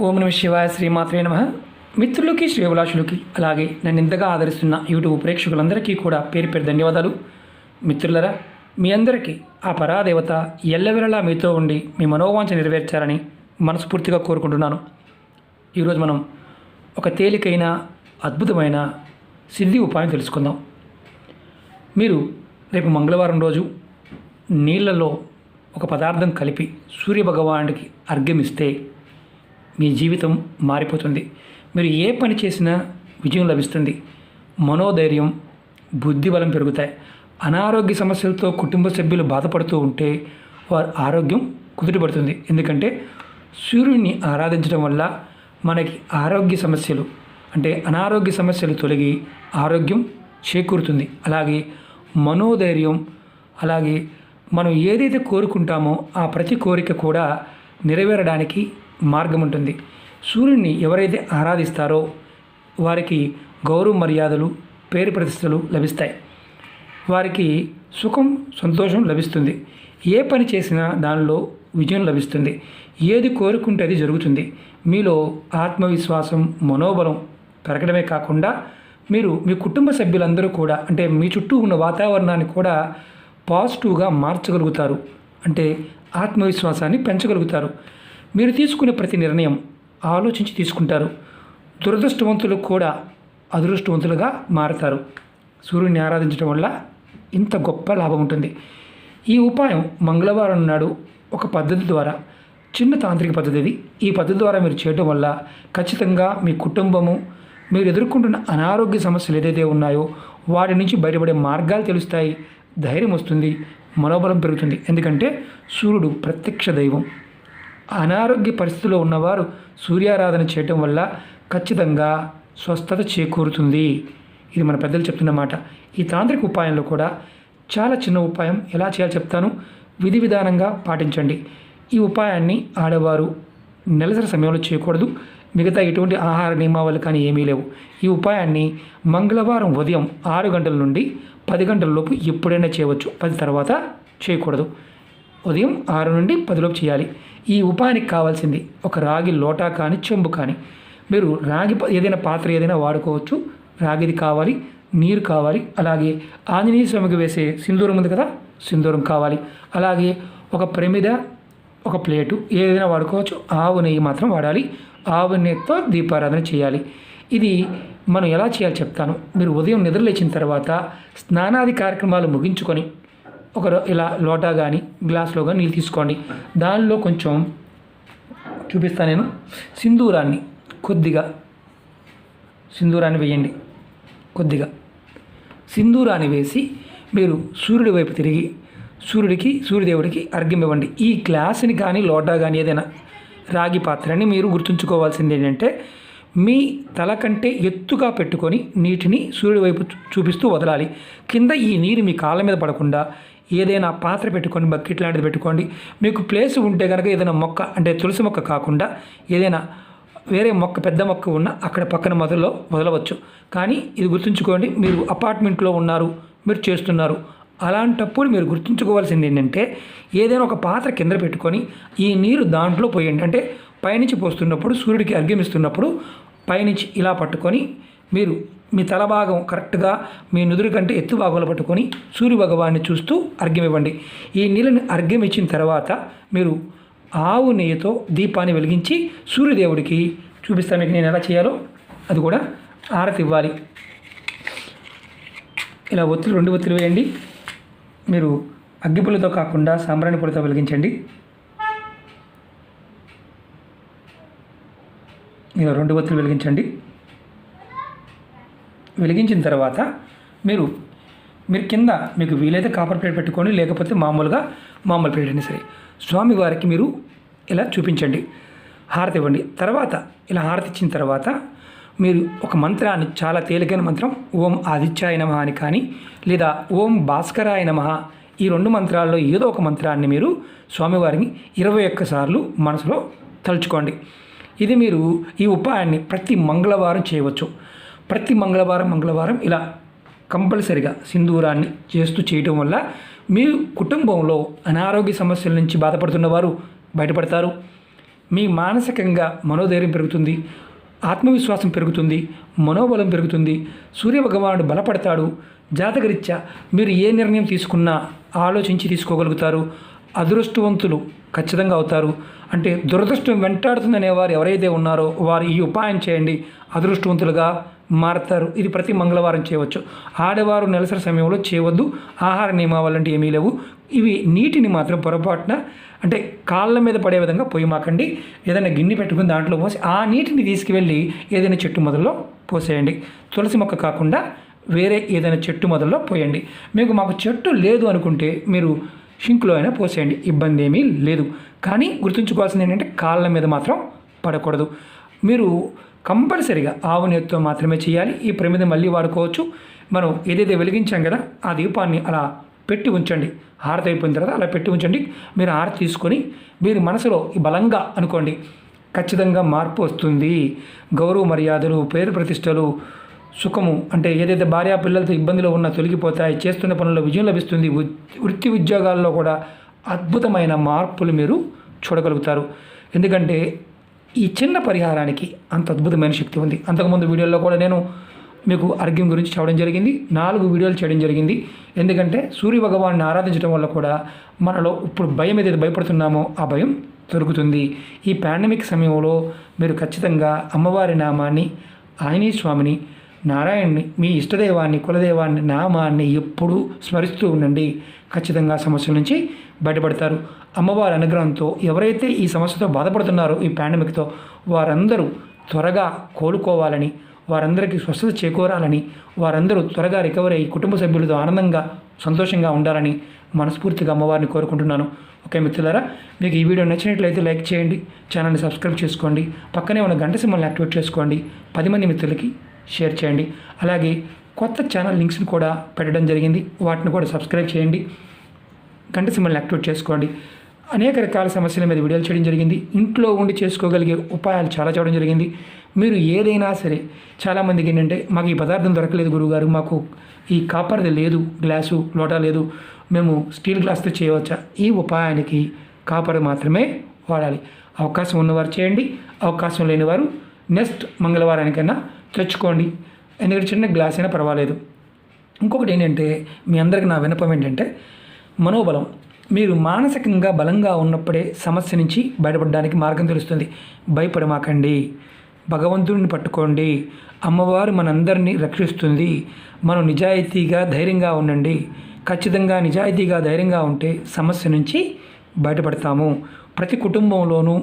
ఓం నమ శివాయ శ్రీమాత్రే నమ. మిత్రులకి శ్రేభిలాషులకి అలాగే నన్ను ఇంతగా ఆదరిస్తున్న యూట్యూబ్ ప్రేక్షకులందరికీ కూడా పేరు పేరు ధన్యవాదాలు. మిత్రులరా మీ అందరికీ ఆ పరాదేవత ఎల్లవెల్లలా మీతో ఉండి మీ మనోవాంఛ నెరవేర్చాలని మనస్ఫూర్తిగా కోరుకుంటున్నాను. ఈరోజు మనం ఒక తేలికైన అద్భుతమైన సిద్ధి ఉపాయం తెలుసుకుందాం. మీరు రేపు మంగళవారం రోజు నీళ్ళలో ఒక పదార్థం కలిపి సూర్యభగవానుడికి అర్ఘ్యమిస్తే మీ జీవితం మారిపోతుంది. మీరు ఏ పని చేసినా విజయం లభిస్తుంది. మనోధైర్యం బుద్ధిబలం పెరుగుతాయి. అనారోగ్య సమస్యలతో కుటుంబ సభ్యులు బాధపడుతూ ఉంటే వారి ఆరోగ్యం కుదుటపడుతుంది. ఎందుకంటే సూర్యుడిని ఆరాధించడం వల్ల మనకి ఆరోగ్య సమస్యలు అంటే అనారోగ్య సమస్యలు తొలగి ఆరోగ్యం చేకూరుతుంది. అలాగే మనోధైర్యం అలాగే మనం ఏదైతే కోరుకుంటామో ఆ ప్రతి కోరిక కూడా నెరవేరడానికి మార్గం ఉంటుంది సూర్యుడిని ఎవరైతే ఆరాధిస్తారో వారికి గౌరవ మర్యాదలు పేరు ప్రతిష్టలు లభిస్తాయి. వారికి సుఖం సంతోషం లభిస్తుంది. ఏ పని చేసినా దానిలో విజయం లభిస్తుంది. ఏది కోరుకుంటే అది జరుగుతుంది. మీలో ఆత్మవిశ్వాసం మనోబలం పెరగడమే కాకుండా మీరు మీ కుటుంబ సభ్యులందరూ కూడా అంటే మీ చుట్టూ ఉన్న వాతావరణాన్ని కూడా పాజిటివ్గా మార్చగలుగుతారు. అంటే ఆత్మవిశ్వాసాన్ని పెంచగలుగుతారు. మీరు తీసుకునే ప్రతి నిర్ణయం ఆలోచించి తీసుకుంటారు. దురదృష్టవంతులు కూడా అదృష్టవంతులుగా మారతారు. సూర్యుడిని ఆరాధించడం వల్ల ఇంత గొప్ప లాభం ఉంటుంది. ఈ ఉపాయం మంగళవారం నాడు ఒక పద్ధతి ద్వారా చిన్న తాంత్రిక పద్ధతి ఇది ఈ పద్ధతి ద్వారా మీరు చేయడం వల్ల ఖచ్చితంగా మీ కుటుంబము మీరు ఎదుర్కొంటున్న అనారోగ్య సమస్యలు ఏదైతే ఉన్నాయో వాటి నుంచి బయటపడే మార్గాలు తెలుస్తాయి. ధైర్యం వస్తుంది మనోబలం పెరుగుతుంది. ఎందుకంటే సూర్యుడు ప్రత్యక్ష దైవం. అనారోగ్య పరిస్థితిలో ఉన్నవారు సూర్యారాధన చేయటం వల్ల ఖచ్చితంగా స్వస్థత చేకూరుతుంది. ఇది మన పెద్దలు చెప్తున్న మాట. ఈ తాంత్రిక ఉపాయంలో కూడా చాలా చిన్న ఉపాయం ఎలా చేయాలో చెప్తాను. విధి విధానంగా పాటించండి. ఈ ఉపాయాన్ని ఆడవారు నెలసరి సమయంలో చేయకూడదు. మిగతా ఎటువంటి ఆహార నియమావళి కానీ ఏమీ లేవు. ఈ ఉపాయాన్ని మంగళవారం ఉదయం ఆరు గంటల నుండి పది గంటల లోపు ఎప్పుడైనా చేయవచ్చు. పది తర్వాత చేయకూడదు. ఉదయం ఆరు నుండి పదిలోపు చేయాలి. ఈ ఉపాయానికి కావాల్సింది ఒక రాగి లోటా కానీ చెంబు కానీ. మీరు రాగి ప- ఏదైనా పాత్ర ఏదైనా వాడుకోవచ్చు. రాగిది కావాలి నీరు కావాలి అలాగే ఆంజనేయ స్వామికి వేసే సింధూరం ఉంది కదా సింధూరం కావాలి. అలాగే ఒక ప్రమిద ఒక ప్లేటు ఏదైనా వాడుకోవచ్చు. ఆవు నెయ్యి మాత్రం వాడాలి. ఆవు నెయ్యితో దీపారాధన చేయాలి. ఇది మనం ఎలా చేయాలో చెప్తాను. మీరు ఉదయం నిద్రలేచిన తర్వాత స్నానాది కార్యక్రమాలు ముగించుకొని ఒక ఇలా లోటా కానీ గ్లాస్లో కానీ నీళ్ళు తీసుకోండి. దానిలో కొంచెం చూపిస్తాను నేను సింధూరాన్ని కొద్దిగా. సింధూరాన్ని వేయండి. కొద్దిగా. సింధూరాన్ని వేసి మీరు సూర్యుడి వైపు తిరిగి సూర్యుడికి సూర్యదేవుడికి అర్ఘ్యం ఇవ్వండి. ఈ గ్లాస్ని కానీ లోటా కానీ ఏదైనా రాగి పాత్రని మీరు గుర్తుంచుకోవాల్సింది ఏంటంటే మీ తల కంటే ఎత్తుగా పెట్టుకొని నీటిని సూర్యుడి వైపు చూపిస్తూ వదలాలి. కింద ఈ నీరు మీ కాళ్ళ మీద పడకుండా ఏదైనా పాత్ర పెట్టుకొని బకెట్ లాంటిది పెట్టుకోండి. మీకు ప్లేస్ ఉంటే కనుక ఏదైనా మొక్క అంటే తులసి మొక్క కాకుండా ఏదైనా వేరే మొక్క పెద్ద మొక్క ఉన్న అక్కడ పక్కన మొదల్లో వదలవచ్చు. కానీ ఇది గుర్తుంచుకోండి మీరు అపార్ట్మెంట్లో ఉన్నారు మీరు చేస్తున్నారు. అలాంటప్పుడు మీరు గుర్తుంచుకోవాల్సింది ఏంటంటే ఏదైనా ఒక పాత్ర కింద పెట్టుకొని ఈ నీరు దాంట్లో పోయండి. అంటే పైనుంచి పోస్తున్నప్పుడు సూర్యుడికి అర్ఘ్యమిస్తున్నప్పుడు పైనుంచి ఇలా పట్టుకొని మీరు మీ తల భాగం కరెక్ట్గా మీ నుదురు కంటే ఎత్తు భాగంలో పట్టుకొని సూర్య భగవాన్ని చూస్తూ అర్ఘ్యం ఇవ్వండి ఈ నీళ్ళని అర్ఘ్యం ఇచ్చిన తర్వాత మీరు ఆవు నెయ్యితో దీపాన్ని వెలిగించి సూర్యదేవుడికి చూపిస్తాను. మీకు నేను ఎలా చేయాలో అది కూడా ఆరతి ఇవ్వాలి. ఇలా ఒత్తులు రెండు ఒత్తులు వేయండి. మీరు అగ్గిపుల్లతో కాకుండా సాంబ్రాణి పొడితో వెలిగించండి. ఇలా రెండు ఒత్తులు వెలిగించండి. వెలిగించిన తర్వాత మీరు మీరు కింద మీకు వీలైతే కాపర్ ప్లేట్ పెట్టుకోండి లేకపోతే మామూలుగా మామూలు ప్లేట్ అయినా సరే. స్వామివారికి మీరు ఇలా చూపించండి. హారతి ఇవ్వండి. తర్వాత ఇలా హారతి ఇచ్చిన తర్వాత మీరు ఒక మంత్రాన్ని చాలా తేలికైన మంత్రం ఓం ఆదిత్యాయ నమ అని కానీ లేదా ఓం భాస్కరాయ నమ ఈ రెండు మంత్రాల్లో ఏదో ఒక మంత్రాన్ని మీరు స్వామివారిని ఇరవై ఒక్కసార్లు మనసులో తలుచుకోండి. ఇది మీరు ఈ ఉపాయాన్ని ప్రతి మంగళవారం చేయవచ్చు. ప్రతి మంగళవారం మంగళవారం ఇలా కంపల్సరిగా సింధూరాన్ని చేస్తూ చేయటం వల్ల మీ కుటుంబంలో అనారోగ్య సమస్యల నుంచి బాధపడుతున్న వారు బయటపడతారు. మీ మానసికంగా మనోధైర్యం పెరుగుతుంది ఆత్మవిశ్వాసం పెరుగుతుంది మనోబలం పెరుగుతుంది సూర్యభగవానుడు బలపడతాడు. జాతకరీత్యా మీరు ఏ నిర్ణయం తీసుకున్నా ఆలోచించి తీసుకోగలుగుతారు. అదృష్టవంతులు ఖచ్చితంగా అవుతారు. అంటే దురదృష్టం వెంటాడుతుందనే వారు ఎవరైతే ఉన్నారో వారు ఈ ఉపాయం చేయండి. అదృష్టవంతులుగా మారతారు. ఇది ప్రతి మంగళవారం చేయవచ్చు. ఆడవారు నెలసరి సమయంలో చేయవద్దు. ఆహార నియమావళి అంటే ఏమీ లేవు. ఇవి నీటిని మాత్రం పొరపాటున అంటే కాళ్ళ మీద పడే విధంగా పొయ్యి మాకండి ఏదైనా గిన్నె పెట్టుకుని దాంట్లో పోసి ఆ నీటిని తీసుకువెళ్ళి ఏదైనా చెట్టు మొదల్లో పోసేయండి. తులసి మొక్క కాకుండా వేరే ఏదైనా చెట్టు మొదల్లో పోయండి. మీకు మాకు చెట్టు లేదు అనుకుంటే మీరు షింక్లో అయినా పోసేయండి. ఇబ్బంది ఏమీ లేదు. కానీ గుర్తుంచుకోవాల్సింది ఏంటంటే కాళ్ళ మీద మాత్రం పడకూడదు. మీరు కంపల్సరిగా ఆవు నెత్తితో మాత్రమే చేయాలి. ఈ ప్రమిద మళ్ళీ వాడుకోవచ్చు. మనం ఏదైతే వెలిగించాం కదా ఆ దీపాన్ని అలా పెట్టి ఉంచండి. హారతి అయిపోయిన తర్వాత అలా పెట్టి ఉంచండి. మీరు హారతి తీసుకొని మీరు మనసులో బలంగా అనుకోండి. ఖచ్చితంగా మార్పు వస్తుంది. గౌరవ మర్యాదలు పేరు ప్రతిష్టలు సుఖము అంటే ఏదైతే భార్యా పిల్లలతో ఇబ్బందిలో ఉన్నా తొలగిపోతాయి. చేస్తున్న పనుల్లో విజయం లభిస్తుంది. వృత్తి ఉద్యోగాల్లో కూడా అద్భుతమైన మార్పులు మీరు చూడగలుగుతారు. ఎందుకంటే ఈ చిన్న పరిహారానికి అంత అద్భుతమైన శక్తి ఉంది. అంతకుముందు వీడియోలో కూడా నేను మీకు అర్ఘ్యం గురించి చెప్పడం జరిగింది. నాలుగు వీడియోలు చేయడం జరిగింది. ఎందుకంటే సూర్య భగవాన్ని ఆరాధించడం వల్ల కూడా మనలో ఇప్పుడు భయం ఏదైతే భయపడుతున్నామో ఆ భయం దొరుకుతుంది. ఈ పాండమిక్ సమయంలో మీరు ఖచ్చితంగా అమ్మవారి నామాన్ని ఆంజనేయ స్వామిని నారాయణ్ని మీ ఇష్టదైవాన్ని కులదైవాన్ని నామాన్ని ఎప్పుడూ స్మరిస్తూ ఉండండి. ఖచ్చితంగా సమస్యల నుంచి బయటపడతారు. అమ్మవారి అనుగ్రహంతో ఎవరైతే ఈ సమస్యతో బాధపడుతున్నారో ఈ పాండమిక్తో వారందరూ త్వరగా కోలుకోవాలని వారందరికీ స్వస్థత చేకూరాలని వారందరూ త్వరగా రికవరీ అయ్యి కుటుంబ సభ్యులతో ఆనందంగా సంతోషంగా ఉండాలని మనస్ఫూర్తిగా అమ్మవారిని కోరుకుంటున్నాను. ఓకే మిత్రులారా మీకు ఈ వీడియో నచ్చినట్లయితే లైక్ చేయండి ఛానల్ని సబ్స్క్రైబ్ చేసుకోండి పక్కనే ఉన్న గంట సింబల్ని యాక్టివేట్ చేసుకోండి పది మంది మిత్రులకి షేర్ చేయండి. అలాగే కొత్త ఛానల్ లింక్స్ని కూడా పెట్టడం జరిగింది. వాటిని కూడా సబ్స్క్రైబ్ చేయండి. గంట సింబల్ని యాక్టివేట్ చేసుకోండి. అనేక రకాల సమస్యల మీద వీడియోలు చేయడం జరిగింది. ఇంట్లో ఉండి చేసుకోగలిగే ఉపాయాలు చాలా చేయడం జరిగింది. మీరు ఏదైనా సరే చాలామందికి ఏంటంటే మాకు ఈ పదార్థం దొరకలేదు గురువుగారు మాకు ఈ కాపర్ది లేదు గ్లాసు లోటా లేదు మేము స్టీల్ గ్లాస్తో చేయవచ్చా? ఈ ఉపాయానికి కాపర్ మాత్రమే వాడాలి. అవకాశం ఉన్నవారు చేయండి. అవకాశం లేని వారు నెక్స్ట్ మంగళవారానికైనా తెచ్చుకోండి. ఎందుకంటే చిన్న గ్లాస్ అయినా పర్వాలేదు. ఇంకొకటి ఏంటంటే మీ అందరికి నా వినపం ఏంటంటే మనోబలం. మీరు మానసికంగా బలంగా ఉన్నప్పుడే సమస్య నుంచి బయటపడడానికి మార్గం తెలుస్తుంది. భయపడమాకండి. భగవంతుడిని పట్టుకోండి. అమ్మవారు మనందరినీ రక్షిస్తుంది. మనం నిజాయితీగా ధైర్యంగా ఉండండి. ఖచ్చితంగా నిజాయితీగా ధైర్యంగా ఉంటే సమస్య నుంచి బయటపడతాము. ప్రతి కుటుంబంలోనూ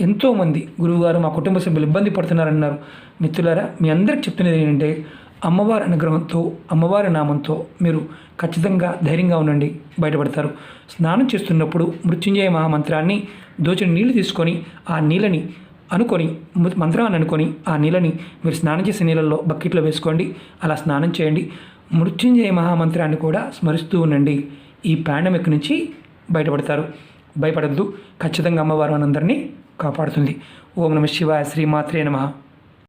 ఎంతోమంది గురువుగారు మా కుటుంబ సభ్యులు ఇబ్బంది పడుతున్నారన్నారు. మిత్రులారా మీ అందరికి చెప్తున్నది ఏంటంటే అమ్మవారి అనుగ్రహంతో అమ్మవారి నామంతో మీరు ఖచ్చితంగా ధైర్యంగా ఉండండి బయటపడతారు. స్నానం చేస్తున్నప్పుడు మృత్యుంజయ మహామంత్రాన్ని దోచిన నీళ్ళు తీసుకొని ఆ నీళ్ళని అనుకొని మంత్రాన్ని అనుకొని ఆ నీళ్ళని మీరు స్నానం చేసే నీళ్ళల్లో బకెట్లో వేసుకోండి అలా స్నానం చేయండి. మృత్యుంజయ మహామంత్రాన్ని కూడా స్మరిస్తూ ఉండండి. ఈ పాండమిక్ నుంచి బయటపడతారు? భయపడద్దు. ఖచ్చితంగా అమ్మవారు మనందరినీ కాపాడుతుంది. ఓం నమ శివాయ శ్రీమాత్రే నమః.